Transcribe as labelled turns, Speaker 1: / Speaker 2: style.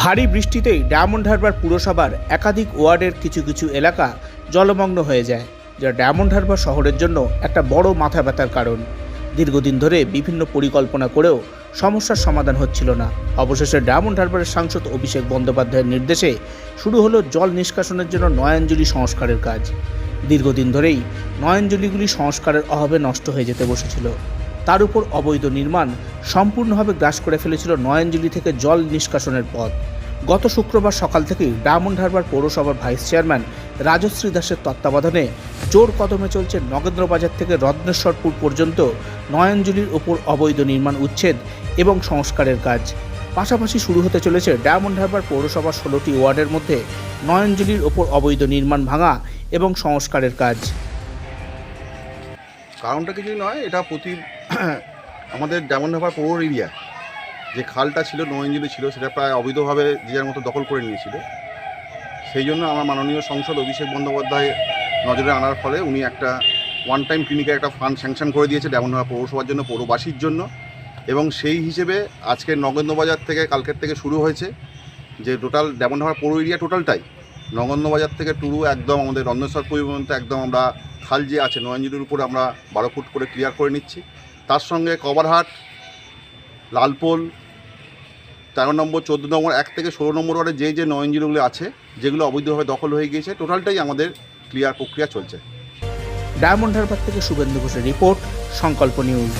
Speaker 1: ভারী বৃষ্টিতেই ডায়মন্ড হারবার পুরসভার একাধিক ওয়ার্ডের কিছু কিছু এলাকা জলমগ্ন হয়ে যায়, যা ডায়মন্ড হারবার শহরের জন্য একটা বড় মাথা ব্যথার কারণ। দীর্ঘদিন ধরে বিভিন্ন পরিকল্পনা করেও সমস্যার সমাধান হচ্ছিল না। অবশেষে ডায়মন্ড হারবারের সাংসদ অভিষেক বন্দ্যোপাধ্যায়ের নির্দেশে শুরু হলো জল নিষ্কাশনের জন্য নয়াঞ্জলি সংস্কারের কাজ। দীর্ঘদিন ধরেই নয়াঞ্জলিগুলি সংস্কারের অভাবে নষ্ট হয়ে যেতে বসেছিল। তার উপর অবৈধ নির্মাণ সম্পূর্ণভাবে গ্রাস করে ফেলেছিল নয়াঞ্জলি থেকে জল নিষ্কাশনের পথ। গত শুক্রবার সকাল থেকেই হারবার পৌরসভার ভাইস চেয়ারম্যান রাজশ্রী দাসের তত্ত্বাবধানে জোর কদমে চলছে নগেন্দ্রবাজার থেকে রত্নেশ্বরপুর পর্যন্ত নয়াঞ্জলির ওপর অবৈধ নির্মাণ উচ্ছেদ এবং সংস্কারের কাজ। পাশাপাশি শুরু হতে চলেছে ডায়মন্ড হারবার পৌরসভার ষোলোটি ওয়ার্ডের মধ্যে নয়াঞ্জলির ওপর অবৈধ নির্মাণ ভাঙা এবং সংস্কারের কাজ।
Speaker 2: কারণটা কিছুই নয়, এটা প্রতি আমাদের ডায়মন্ড হারবার পৌর এরিয়া, যে খালটা ছিল নয়ঞ্জলি ছিল, সেটা প্রায় অবৈধভাবে যে যার মতো দখল করে নিয়েছিল। সেই জন্য আমার মাননীয় সংসদ অভিষেক বন্দ্যোপাধ্যায় নজরে আনার ফলে উনি একটা ওয়ান টাইম ক্লিনিকের একটা ফান্ড স্যাংশন করে দিয়েছে ডায়মন্ড হারবার পৌরসভার জন্য, পৌরবাসীর জন্য। এবং সেই হিসেবে আজকে নগেন্দ্রবাজার থেকে, কালকের থেকে শুরু হয়েছে যে টোটাল ডায়মন্ড হারবার পৌর এরিয়া টোটালটাই নগেন্দ্রবাজার থেকে টুরু একদম আমাদের রন্ধেশ্বর পর্যন্ত একদম আমরা খাল যে আছে নয়ঞ্জলির উপরে আমরা বারো ফুট করে ক্লিয়ার করে নিচ্ছি। তার সঙ্গে কভারহাট লালপোল, তেরো নম্বর, চোদ্দ নম্বর, এক থেকে ষোলো নম্বর ওয়ার্ডে যে যে নয়ঞ্জলিগুলো আছে, যেগুলো অবৈধভাবে দখল হয়ে গিয়েছে, টোটালটাই আমাদের ক্লিয়ার প্রক্রিয়া চলছে।
Speaker 1: ডায়মন্ড হারবার থেকে শুভেন্দু ঘোষের রিপোর্ট, সংকল্প নিউজ।